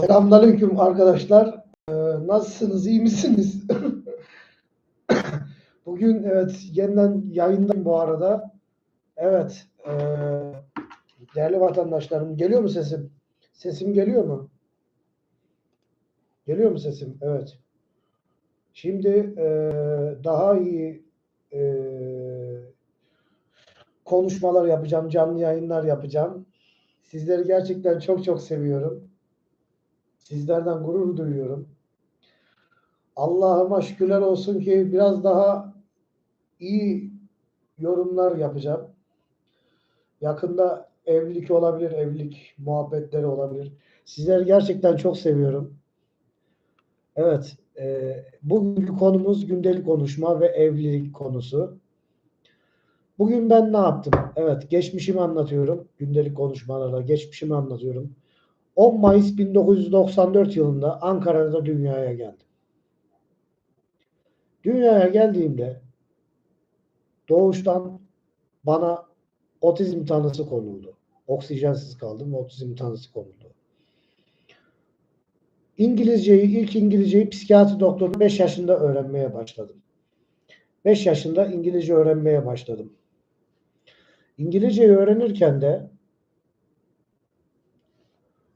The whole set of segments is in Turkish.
Selamünaleyküm arkadaşlar. Ee, nasılsınız? iyi misiniz? Bugün evet yeniden yayındayım bu arada. Evet. ee, değerli vatandaşlarım geliyor mu sesim? Sesim geliyor mu? Geliyor mu sesim? Evet. Şimdi ee, daha iyi ee, konuşmalar yapacağım, canlı yayınlar yapacağım. Sizleri gerçekten çok çok seviyorum. Sizlerden gurur duyuyorum. Allah'ıma şükürler olsun ki biraz daha iyi yorumlar yapacağım. Yakında evlilik olabilir, evlilik muhabbetleri olabilir. Sizleri gerçekten çok seviyorum. Evet, e, bugünkü konumuz gündelik konuşma ve evlilik konusu. Bugün ben ne yaptım? Evet, geçmişimi anlatıyorum. Gündelik konuşmalarla geçmişimi anlatıyorum. 10 Mayıs 1994 yılında Ankara'da dünyaya geldim. Dünyaya geldiğimde doğuştan bana otizm tanısı konuldu. Oksijensiz kaldım otizm tanısı konuldu. İngilizceyi, ilk İngilizceyi psikiyatri doktoru 5 yaşında öğrenmeye başladım. 5 yaşında İngilizce öğrenmeye başladım. İngilizceyi öğrenirken de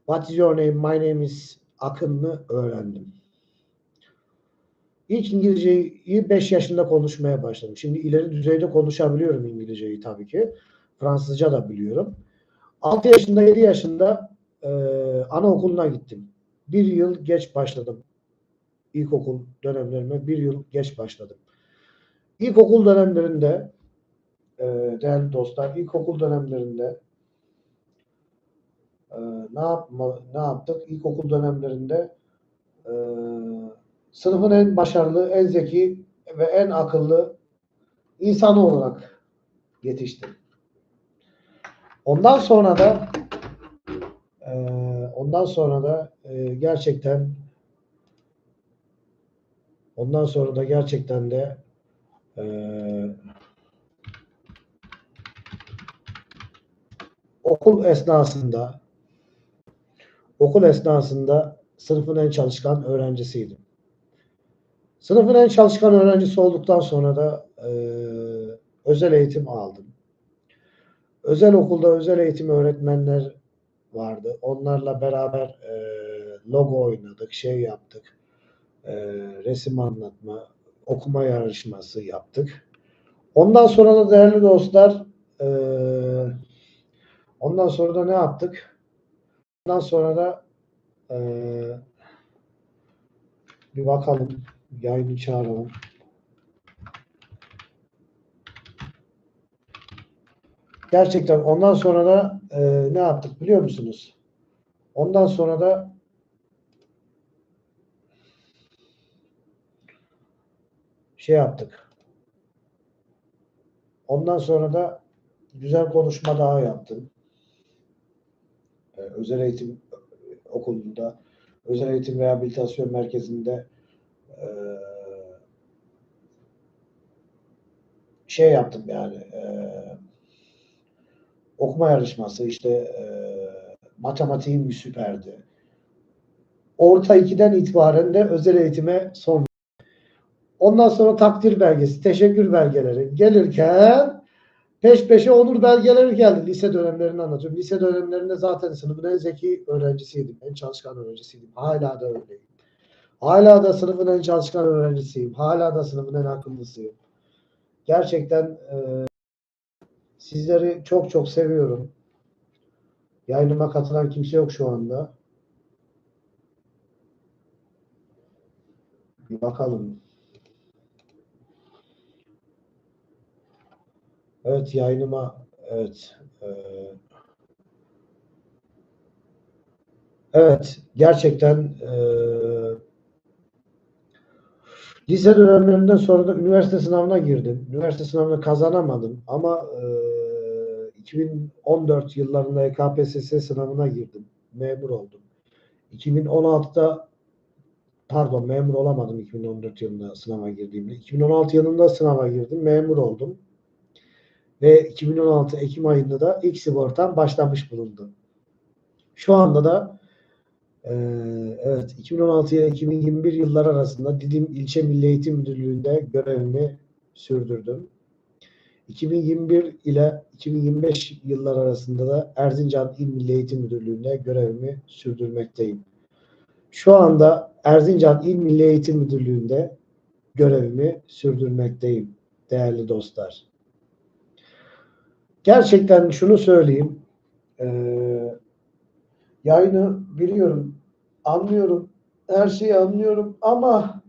What is your name? My name is Akın'ı öğrendim. İlk İngilizceyi 5 yaşında konuşmaya başladım. Şimdi ileri düzeyde konuşabiliyorum İngilizceyi tabii ki. Fransızca da biliyorum. 6 yaşında 7 yaşında e, anaokuluna gittim. Bir yıl geç başladım. İlkokul dönemlerime bir yıl geç başladım. İlkokul dönemlerinde e, değerli dostlar, ilkokul dönemlerinde e, ne yapma, ne yaptık? İlkokul dönemlerinde e, sınıfın en başarılı, en zeki ve en akıllı insanı olarak yetiştim. Ondan sonra da e, ondan sonra da e, gerçekten ondan sonra da gerçekten de e, okul esnasında okul esnasında sınıfın en çalışkan öğrencisiydim. Sınıfın en çalışkan öğrencisi olduktan sonra da e, özel eğitim aldım. Özel okulda özel eğitim öğretmenler vardı. Onlarla beraber e, logo oynadık, şey yaptık, e, resim anlatma, okuma yarışması yaptık. Ondan sonra da değerli dostlar, e, ondan sonra da ne yaptık? Ondan sonra da e, bir bakalım, yayını çağıralım. Gerçekten ondan sonra da e, ne yaptık biliyor musunuz? Ondan sonra da şey yaptık. Ondan sonra da güzel konuşma daha yaptım. Ee, özel eğitim okulunda, özel eğitim rehabilitasyon merkezinde e, şey yaptım yani e, okuma yarışması işte e, matematiğim süperdi. Orta 2'den itibaren de özel eğitime son Ondan sonra takdir belgesi, teşekkür belgeleri gelirken peş peşe onur belgeleri geldi. Lise dönemlerini anlatıyorum. Lise dönemlerinde zaten sınıfın en zeki öğrencisiydim. En çalışkan öğrencisiydim. Hala da öyleyim. Hala da sınıfın en çalışkan öğrencisiyim. Hala da sınıfın en akıllısıyım. Gerçekten e, sizleri çok çok seviyorum. Yayınıma katılan kimse yok şu anda. Bir bakalım. Evet yayınıma evet e, evet gerçekten e, lise dönemlerinden sonra da üniversite sınavına girdim. Üniversite sınavını kazanamadım ama e, 2014 yıllarında E KPSS sınavına girdim. Memur oldum. 2016'da pardon memur olamadım 2014 yılında sınava girdiğimde. 2016 yılında sınava girdim. Memur oldum ve 2016 Ekim ayında da ilk sigortam başlamış bulundu. Şu anda da Ee, evet, 2016 ile 2021 yıllar arasında Didim İlçe Milli Eğitim Müdürlüğü'nde görevimi sürdürdüm. 2021 ile 2025 yıllar arasında da Erzincan İl Milli Eğitim Müdürlüğü'nde görevimi sürdürmekteyim. Şu anda Erzincan İl Milli Eğitim Müdürlüğü'nde görevimi sürdürmekteyim değerli dostlar. Gerçekten şunu söyleyeyim. Ee, yayını biliyorum, anlıyorum, her şeyi anlıyorum ama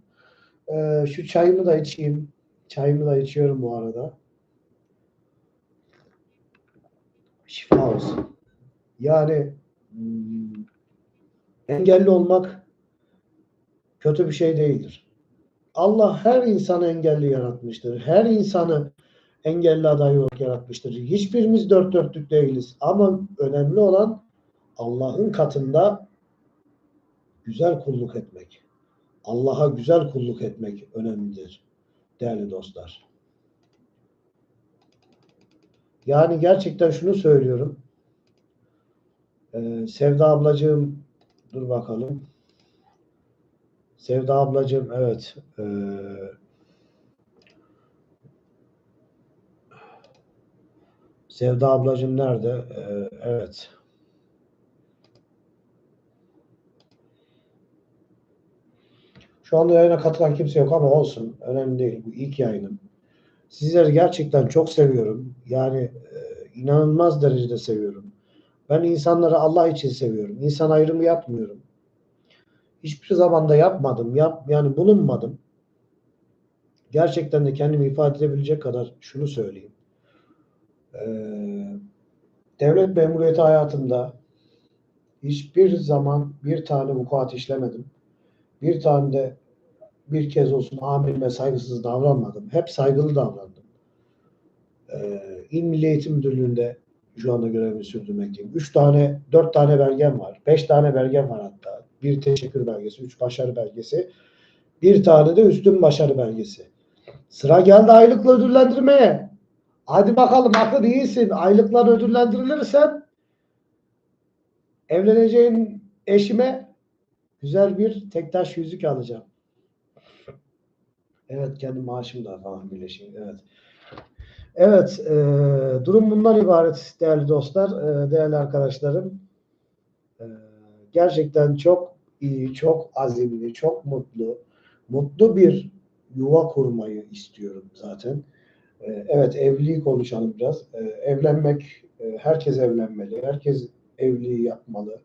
e, şu çayımı da içeyim. Çayımı da içiyorum bu arada. Şifa olsun. Yani hmm, engelli olmak kötü bir şey değildir. Allah her insanı engelli yaratmıştır. Her insanı engelli aday olarak yaratmıştır. Hiçbirimiz dört dörtlük değiliz. Ama önemli olan Allah'ın katında güzel kulluk etmek. Allah'a güzel kulluk etmek önemlidir değerli dostlar. Yani gerçekten şunu söylüyorum. Ee, Sevda ablacığım dur bakalım. Sevda ablacığım evet. Ee, Sevda ablacığım nerede? Ee, evet. Şu anda yayına katılan kimse yok ama olsun. Önemli değil. Bu ilk yayınım. Sizleri gerçekten çok seviyorum. Yani e, inanılmaz derecede seviyorum. Ben insanları Allah için seviyorum. İnsan ayrımı yapmıyorum. Hiçbir zaman da yapmadım. Yap, yani bulunmadım. Gerçekten de kendimi ifade edebilecek kadar şunu söyleyeyim. Ee, devlet memuriyeti hayatımda hiçbir zaman bir tane vukuat işlemedim. Bir tane de bir kez olsun amirime saygısız davranmadım. Hep saygılı davrandım. Ee, İl Milli Eğitim Müdürlüğü'nde şu anda görevimi sürdürmekteyim. Üç tane, dört tane belgem var. Beş tane belgem var hatta. Bir teşekkür belgesi, üç başarı belgesi. Bir tane de üstün başarı belgesi. Sıra geldi aylıkla ödüllendirmeye. Hadi bakalım akıl iyisin. Aylıklar ödüllendirilirsen evleneceğin eşime güzel bir tektaş yüzük alacağım. Evet kendi maaşım da falan birleşeyim. Evet. Evet, e, durum bundan ibaret değerli dostlar, e, değerli arkadaşlarım. E, gerçekten çok iyi, çok azimli, çok mutlu, mutlu bir yuva kurmayı istiyorum zaten. E, evet, evliliği konuşalım biraz. E, evlenmek, e, herkes evlenmeli, herkes evliliği yapmalı.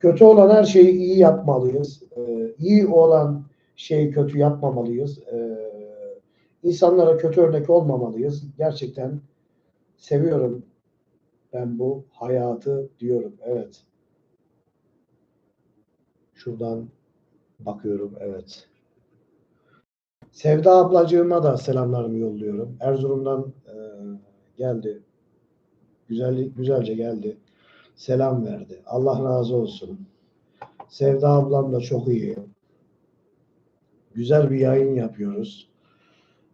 Kötü olan her şeyi iyi yapmalıyız. E, iyi olan şeyi kötü yapmamalıyız. İnsanlara kötü örnek olmamalıyız. Gerçekten seviyorum ben bu hayatı diyorum. Evet. Şuradan bakıyorum. Evet. Sevda ablacığıma da selamlarımı yolluyorum. Erzurum'dan e, geldi. Güzel, güzelce geldi. Selam verdi. Allah razı olsun. Sevda ablam da çok iyi. Güzel bir yayın yapıyoruz.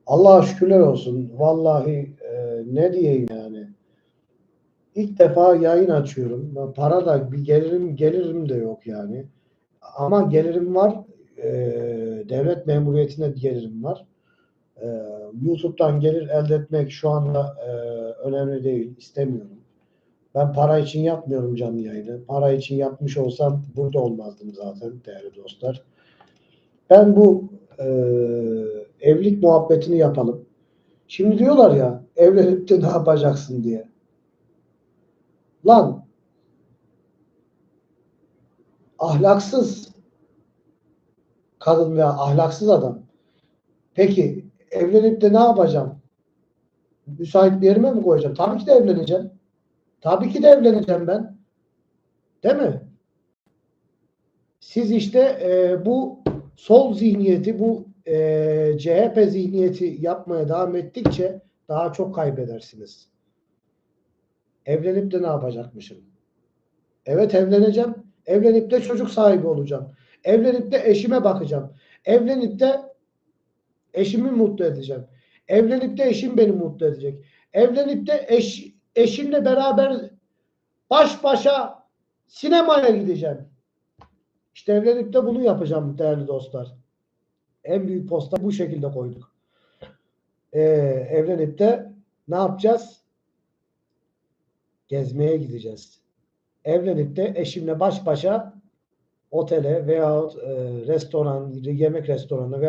Allah'a şükürler olsun. Vallahi e, ne diyeyim yani. İlk defa yayın açıyorum. Para da bir gelirim gelirim de yok yani. Ama gelirim var. E, devlet memuriyetine gelirim var. E, YouTube'dan gelir elde etmek şu anda e, önemli değil. istemiyorum. Ben para için yapmıyorum canlı yayını. Para için yapmış olsam burada olmazdım zaten değerli dostlar. Ben bu e, evlilik muhabbetini yapalım. Şimdi diyorlar ya evlenip de ne yapacaksın diye. Lan ahlaksız kadın veya ahlaksız adam. Peki evlenip de ne yapacağım? Müsait bir yerime mi koyacağım? Tabii ki de evleneceğim. Tabii ki de evleneceğim ben. Değil mi? Siz işte e, bu sol zihniyeti, bu e, CHP zihniyeti yapmaya devam ettikçe daha çok kaybedersiniz. Evlenip de ne yapacakmışım? Evet evleneceğim. Evlenip de çocuk sahibi olacağım. Evlenip de eşime bakacağım. Evlenip de eşimi mutlu edeceğim. Evlenip de eşim beni mutlu edecek. Evlenip de eş, eşimle beraber baş başa sinemaya gideceğim. İşte evlenip de bunu yapacağım değerli dostlar. En büyük posta bu şekilde koyduk. Ee, evlenip de ne yapacağız? Gezmeye gideceğiz. Evlenip de eşimle baş başa otele veyahut e, restoran, yemek restoranına veya